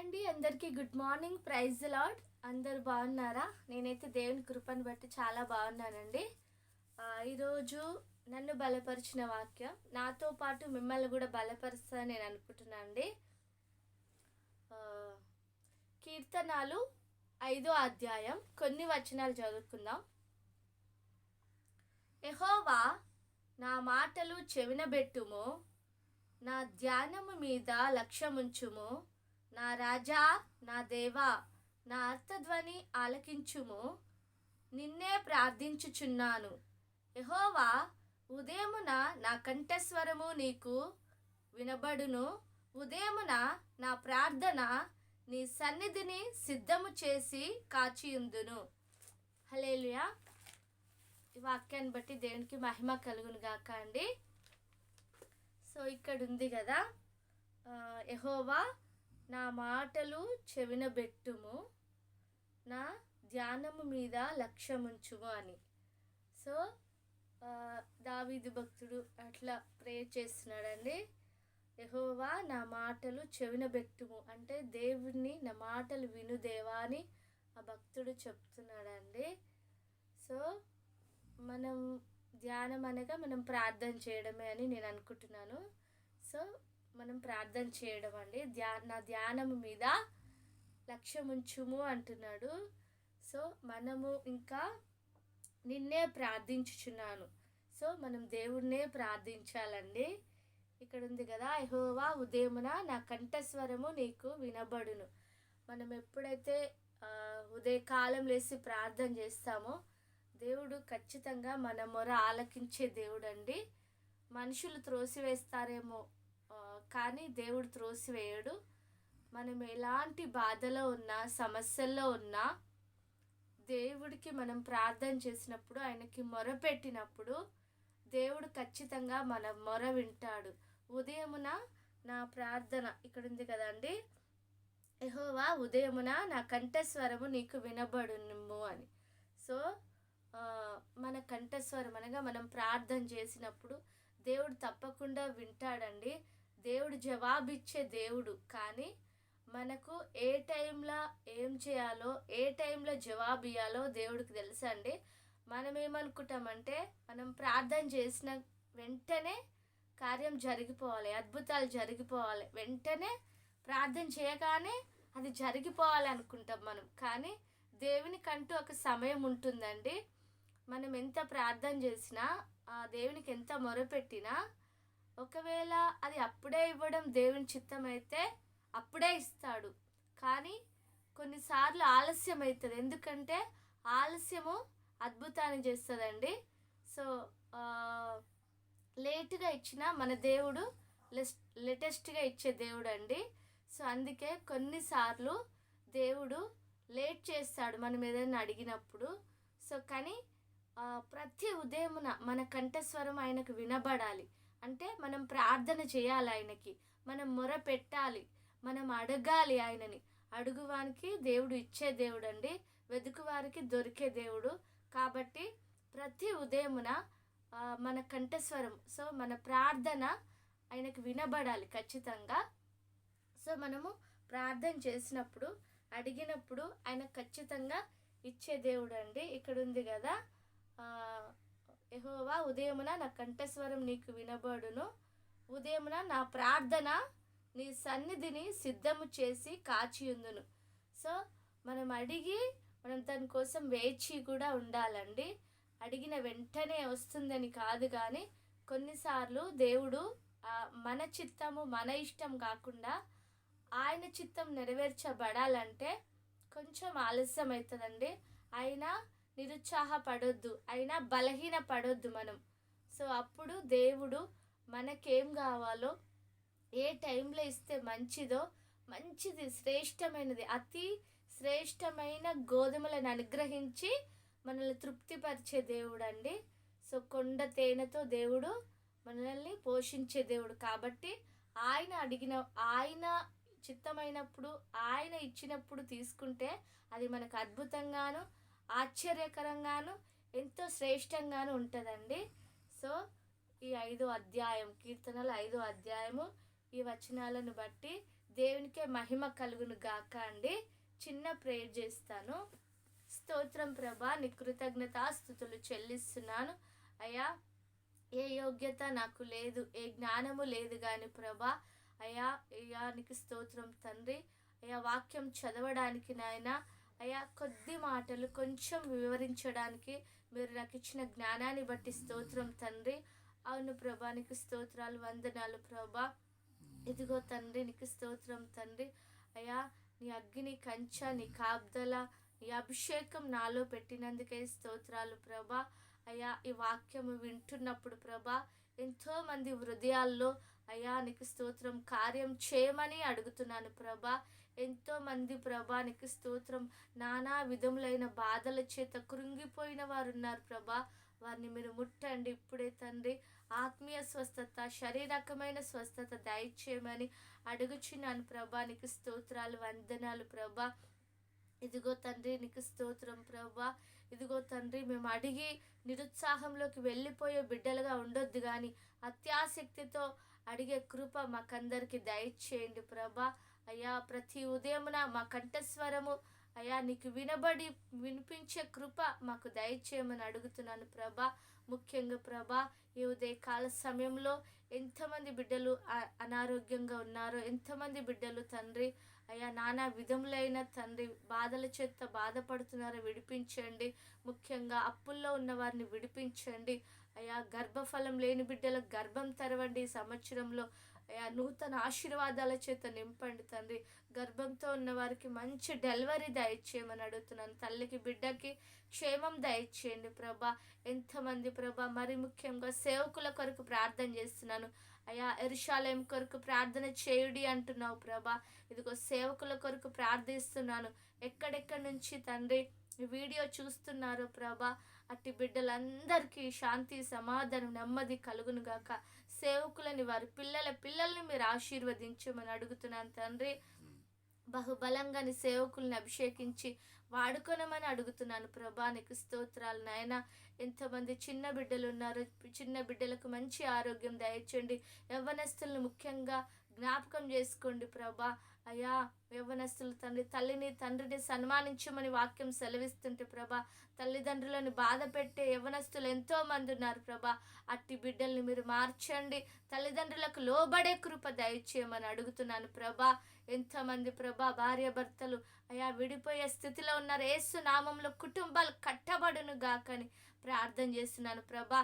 అండి అందరికీ good morning praise lord అందరు బాగున్నారా? నేనైతే దేవుని కృపను బట్టి చాలా బాగున్నానండి. ఈరోజు నన్ను బలపరిచిన వాక్యం నాతో పాటు మిమ్మల్ని కూడా బలపరుస్తా నేను అనుకుంటున్నాను అండి. కీర్తనాలు ఐదో అధ్యాయం కొన్ని వచనాలు చదువుకుందాం. ఎహోవా నా మాటలు చెవినబెట్టుము నా ధ్యానము మీద లక్ష్యముంచుము. నా రాజా నా దేవా నా అర్థధ్వని ఆలకించుము. నిన్నే ప్రార్థించుచున్నాను. యహోవా ఉదయమున నా కంఠస్వరము నీకు వినబడును. ఉదయమున నా ప్రార్థన నీ సన్నిధిని సిద్ధము చేసి కాచియుందును. హలేలుయా ఈ వాక్యాన్ని బట్టి దేవునికి మహిమ కలుగును గాక అండి. సో ఇక్కడ ఉంది కదా యహోవా నా మాటలు చెవినబెట్టుము నా ధ్యానము మీద లక్ష్యముంచుము అని. సో దావీదు భక్తుడు అట్లా ప్రే చేస్తున్నాడండి. యహోవా నా మాటలు చెవినబెట్టుము. అంటే దేవుణ్ణి నా మాటలు విను దేవా అని ఆ భక్తుడు చెప్తున్నాడండి. సో మనం ధ్యానం అనగా మనం ప్రార్థన చేయడమే అని నేను అనుకుంటున్నాను. సో మనం ప్రార్థన చేయడం అండి. ధ్యా నా ధ్యానం మీద లక్ష్యం ఉంచుము అంటున్నాడు. సో మనము ఇంకా నిన్నే ప్రార్థించుచున్నాను. సో మనం దేవుణ్ణే ప్రార్థించాలండి. ఇక్కడ ఉంది కదా యెహోవా ఉదయమున నా కంఠస్వరము నీకు వినబడును. మనం ఎప్పుడైతే ఉదయకాలం లేసి ప్రార్థన చేస్తామో దేవుడు ఖచ్చితంగా మన మొర ఆలకించే దేవుడు అండి మనుషులు త్రోసివేస్తారేమో కానీ దేవుడు త్రోసివేయడు. మనం ఎలాంటి బాధలో ఉన్నా సమస్యల్లో ఉన్నా దేవుడికి మనం ప్రార్థన చేసినప్పుడు ఆయనకి మొర పెట్టినప్పుడు దేవుడు ఖచ్చితంగా మన మొర వింటాడు. ఉదయమున నా ప్రార్థన ఇక్కడ ఉంది కదండి. ఎహోవా ఉదయమున నా కంఠస్వరము నీకు వినబడును అని. సో మన కంఠస్వరం అనగా మనం ప్రార్థన చేసినప్పుడు దేవుడు తప్పకుండా వింటాడండి. దేవుడు జవాబిచ్చే దేవుడు. కానీ మనకు ఏ టైంలో ఏం చేయాలో ఏ టైంలో జవాబు ఇవ్వాలో దేవుడికి తెలుసండి మనం ఏమనుకుంటామంటే మనం ప్రార్థన చేసిన వెంటనే కార్యం జరిగిపోవాలి అద్భుతాలు జరిగిపోవాలి. వెంటనే ప్రార్థన చేయగానే అది జరిగిపోవాలి అనుకుంటాం మనం. కానీ దేవునికంటూ ఒక సమయం ఉంటుందండి. మనం ఎంత ప్రార్థన చేసినా ఆ దేవునికి ఎంత మొరపెట్టినా ఒకవేళ అది అప్పుడే ఇవ్వడం దేవుని చిత్తం అయితే అప్పుడే ఇస్తాడు. కానీ కొన్నిసార్లు ఆలస్యం అవుతుంది ఎందుకంటే ఆలస్యము అద్భుతాన్ని చేస్తుందండి. సో లేటుగా ఇచ్చిన మన దేవుడు లెస్ లేటెస్ట్గా ఇచ్చే దేవుడు అండి సో అందుకే కొన్నిసార్లు దేవుడు లేట్ చేస్తాడు మనం ఏదైనా అడిగినప్పుడు. సో కానీ ప్రతి ఉదయమున మన కంఠస్వరం ఆయనకు వినబడాలి. అంటే మనం ప్రార్థన చేయాలి ఆయనకి. మనం మొర పెట్టాలి. మనం అడగాలి ఆయనని. అడుగువానికి దేవుడు ఇచ్చే దేవుడు అండి వెతుకువారికి దొరికే దేవుడు. కాబట్టి ప్రతి ఉదయమున మన కంఠస్వరం సో మన ప్రార్థన ఆయనకు వినబడాలి ఖచ్చితంగా. సో మనము ప్రార్థన చేసినప్పుడు అడిగినప్పుడు ఆయన ఖచ్చితంగా ఇచ్చే దేవుడు అండి ఇక్కడ ఉంది కదా యహోవా ఉదయమున నా కంఠస్వరం నీకు వినబడును. ఉదయమున నా ప్రార్థన నీ సన్నిధిని సిద్ధము చేసి కాచియుందును. సో మనం అడిగి మనం దాని కోసం వేచి కూడా ఉండాలండి. అడిగిన వెంటనే వస్తుందని కాదు కానీ కొన్నిసార్లు దేవుడు ఆ, మన చిత్తము మన ఇష్టం కాకుండా ఆయన చిత్తం నెరవేర్చబడాలంటే కొంచెం ఆలస్యం అవుతుందండి అయినా నిరుత్సాహపడొద్దు అయినా బలహీన పడొద్దు మనం. సో అప్పుడు దేవుడు మనకేం కావాలో ఏ టైంలో ఇస్తే మంచిదో మంచిది శ్రేష్టమైనది అతి శ్రేష్టమైన గోధుమలను అనుగ్రహించి మనల్ని తృప్తిపరిచే దేవుడు అండి సో కొండ తేనెతో దేవుడు మనల్ని పోషించే దేవుడు. కాబట్టి ఆయన అడిగిన ఆయన చిత్తమైనప్పుడు ఆయన ఇచ్చినప్పుడు తీసుకుంటే అది మనకు అద్భుతంగాను ఆశ్చర్యకరంగాను ఎంతో శ్రేష్టంగాను ఉంటుందండి. సో ఈ ఐదు అధ్యాయం కీర్తనలు ఐదో అధ్యాయము ఈ వచనాలను బట్టి దేవునికే మహిమ కలుగును గాక అండి. చిన్న ప్రేయర్ చేస్తాను. స్తోత్రం ప్రభా నీ కృతజ్ఞతాస్థుతులు చెల్లిస్తున్నాను. అయ్యా ఏ యోగ్యత నాకు లేదు ఏ జ్ఞానము లేదు కానీ ప్రభా అయ్యా అయ్యా నీకు స్తోత్రం తండ్రి. అయ్యా వాక్యం చదవడానికి నాయన అయ్యా కొద్ది మాటలు కొంచెం వివరించడానికి మీరు నాకు ఇచ్చిన జ్ఞానాన్ని బట్టి స్తోత్రం తండ్రి. అవును ప్రభా నీకు స్తోత్రాలు వందనాలు ప్రభా. ఇదిగో తండ్రి నీకు స్తోత్రం తండ్రి. అయ్యా నీ అగ్ని కంచ నీ కాబ్దల నీ అభిషేకం నాలో పెట్టినందుకే స్తోత్రాలు ప్రభా. అయ్యా ఈ వాక్యము వింటున్నప్పుడు ప్రభా ఎంతోమంది హృదయాల్లో అయ్యా నీకు స్తోత్రం కార్యం చేయమని అడుగుతున్నాను ప్రభా. ఎంతో మంది ప్రభా స్తోత్రం. నానా విధములైన బాధల చేత కృంగిపోయిన వారు ఉన్నారు ప్రభా. వారిని మీరు ముట్టండి ఇప్పుడే తండ్రి. ఆత్మీయ స్వస్థత శరీరకమైన స్వస్థత దయచేయమని అడుగుచున్నాను ప్రభా. నీకు స్తోత్రాలు వందనాలు ప్రభా. ఇదిగో తండ్రి నీకు స్తోత్రం ప్రభా. ఇదిగో తండ్రి మేము అడిగి నిరుత్సాహంలోకి వెళ్ళిపోయే బిడ్డలుగా ఉండొద్దు కానీ అత్యాసక్తితో అడిగే కృప మాకందరికీ దయచేయండి ప్రభా. అయ్యా ప్రతి ఉదయమున మా కంఠస్వరము అయ్యా నీకు వినబడి వినిపించే కృప మాకు దయచేయమని అడుగుతున్నాను ప్రభా. ముఖ్యంగా ప్రభా ఈ ఉదయ కాల సమయంలో ఎంతమంది బిడ్డలు అ- అనారోగ్యంగా ఉన్నారో ఎంతమంది బిడ్డలు తండ్రి అయ్యా నానా విధములైన తండ్రి బాధల చేత బాధపడుతున్నారో విడిపించండి. ముఖ్యంగా అప్పుల్లో ఉన్న వారిని విడిపించండి. అయ్యా గర్భఫలం లేని బిడ్డలకు గర్భం తెరవండి. ఈ సంవత్సరంలో అయ్యా నూతన ఆశీర్వాదాల చేత నింపండి తండ్రి. గర్భంతో ఉన్న వారికి మంచి డెలివరీ దయచేయమని అడుగుతున్నాను. తల్లికి బిడ్డకి క్షేమం దయచేయండి ప్రభా. ఎంతమంది ప్రభా మరి ముఖ్యంగా సేవకుల కొరకు ప్రార్థన చేస్తున్నాను. అయ్యా ఎరుషాలయం కొరకు ప్రార్థన చేయుడి అంటున్నావు ప్రభా. ఇదిగో సేవకుల కొరకు ప్రార్థిస్తున్నాను. ఎక్కడెక్కడి నుంచి తండ్రి ఈ వీడియో చూస్తున్నారు ప్రభా. అట్టి బిడ్డలందరికీ శాంతి సమాధానం నెమ్మది కలుగును గాక. సేవకులని వారి పిల్లల పిల్లల్ని మీరు ఆశీర్వదించమని అడుగుతున్నాను తండ్రి. బహుబలంగా నీ సేవకుల్ని అభిషేకించి వాడుకోనమని అడుగుతున్నాను ప్రభా. నీకు స్తోత్రాలు నాయన. ఎంతమంది చిన్న బిడ్డలు ఉన్నారు. చిన్న బిడ్డలకు మంచి ఆరోగ్యం దయచేయండి. యవ్వనస్తులను ముఖ్యంగా జ్ఞాపకం చేసుకోండి ప్రభా. అయ్యా యవ్వనస్తులు తండ్రి తల్లిని తండ్రిని సన్మానించమని వాక్యం సెలవిస్తుంటే ప్రభా తల్లిదండ్రులను బాధ పెట్టే యవ్వనస్తులు ఎంతో మంది ఉన్నారు ప్రభా. అట్టి బిడ్డల్ని మీరు మార్చండి. తల్లిదండ్రులకు లోబడే కృప దయచేయమని అడుగుతున్నాను ప్రభా. ఎంతమంది ప్రభా భార్య భర్తలు అయా విడిపోయే స్థితిలో ఉన్నారు. ఏసు నామంలో కుటుంబాలు కట్టబడును గాకని ప్రార్థన చేస్తున్నాను ప్రభా.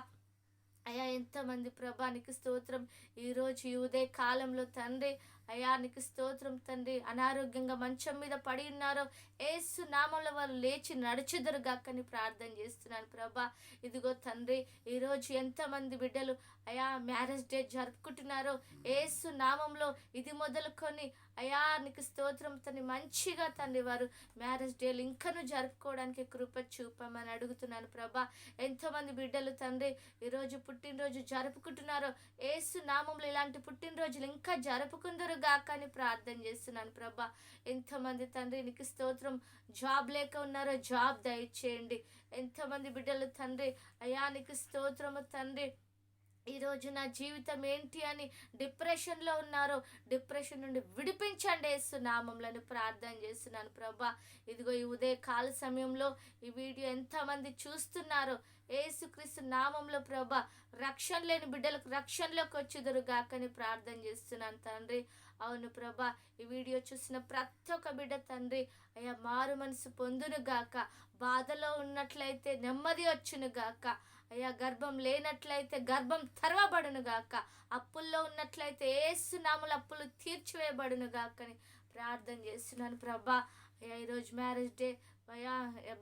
అయ్యా ఎంతమంది ప్రభా నీకు స్తోత్రం ఈరోజు ఈ ఉదయ కాలంలో తండ్రి అయ్యా నీకు స్తోత్రం తండ్రి. అనారోగ్యంగా మంచం మీద పడి ఉన్నారో ఏసు నామంలో వాళ్ళు లేచి నడుచుదరు గాకని ప్రార్థన చేస్తున్నాను ప్రభా. ఇదిగో తండ్రి ఈరోజు ఎంతమంది బిడ్డలు అయా మ్యారేజ్ డే జరుపుకుంటున్నారో ఏసు నామంలో ఇది మొదలుకొని అయా నీకు స్తోత్రం తండ్రి మంచిగా తండ్రి వారు మ్యారేజ్ డేలు ఇంకను జరుపుకోవడానికి కృప చూపమని అడుగుతున్నాను ప్రభా. ఎంతోమంది బిడ్డలు తండ్రి ఈరోజు పుట్టినరోజు జరుపుకుంటున్నారో ఏసు నామంలో ఇలాంటి పుట్టినరోజులు ఇంకా జరుపుకుందరు గాక అని ప్రార్థన చేస్తున్నాను ప్రభా. ఎంతమంది తండ్రి నీకు స్తోత్రం జాబ్ లేక ఉన్నారో జాబ్ దయచేయండి. ఎంతమంది బిడ్డలు తండ్రి అయా నీకు స్తోత్రము తండ్రి. ఈరోజు నా జీవితం ఏంటి అని డిప్రెషన్లో ఉన్నారో డిప్రెషన్ నుండి విడిపించండి యేసు నామంలను ప్రార్థన చేస్తున్నాను ప్రభా. ఇదిగో ఈ ఉదయ కాల సమయంలో ఈ వీడియో ఎంతమంది చూస్తున్నారో ఏసుక్రీస్తు నామంలో ప్రభా రక్షణ లేని బిడ్డలకు రక్షణలోకి వచ్చేదరు గాకని ప్రార్థన చేస్తున్నాను తండ్రి. అవును ప్రభా ఈ వీడియో చూసిన ప్రతి ఒక్క బిడ్డ తండ్రి అయ్యా మారు మనసు పొందును గాక బాధలో ఉన్నట్లయితే నెమ్మది వచ్చును గాక అయ్యా గర్భం లేనట్లయితే గర్భం తెరవబడును గాక అప్పుల్లో ఉన్నట్లయితే ఏసునాముల అప్పులు తీర్చివేయబడును గాకని ప్రార్థన చేస్తున్నాను ప్రభా. అయ్యా ఈరోజు మ్యారేజ్ డే అయ్యా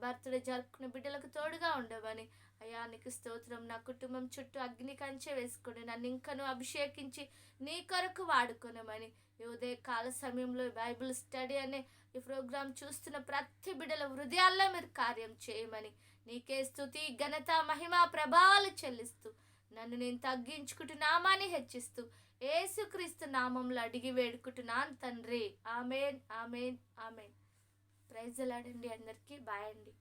బర్త్డే జరుపుకునే బిడ్డలకు తోడుగా ఉండవని అయ్యా నీకు స్తోత్రం. నా కుటుంబం చుట్టూ అగ్ని కంచె వేసుకుని నన్ను ఇంకను అభిషేకించి నీ కొరకు వాడుకొనమని. ఈ ఉదయ కాల సమయంలో బైబిల్ స్టడీ అనే ఈ ప్రోగ్రాం చూస్తున్న ప్రతి బిడ్డల హృదయాల్లో మీరు కార్యం చేయమని. నీకే స్థుతి ఘనత మహిమ ప్రభావాలు చెల్లిస్తూ నన్ను నేను తగ్గించుకుంటున్నామని హెచ్చిస్తూ ఏసుక్రీస్తు నామంలో అడిగి వేడుకుంటున్నాను తండ్రి. Amen amen amen. ప్రైజ్ ఎలాడండి అందరికీ. బాయ్ అండి.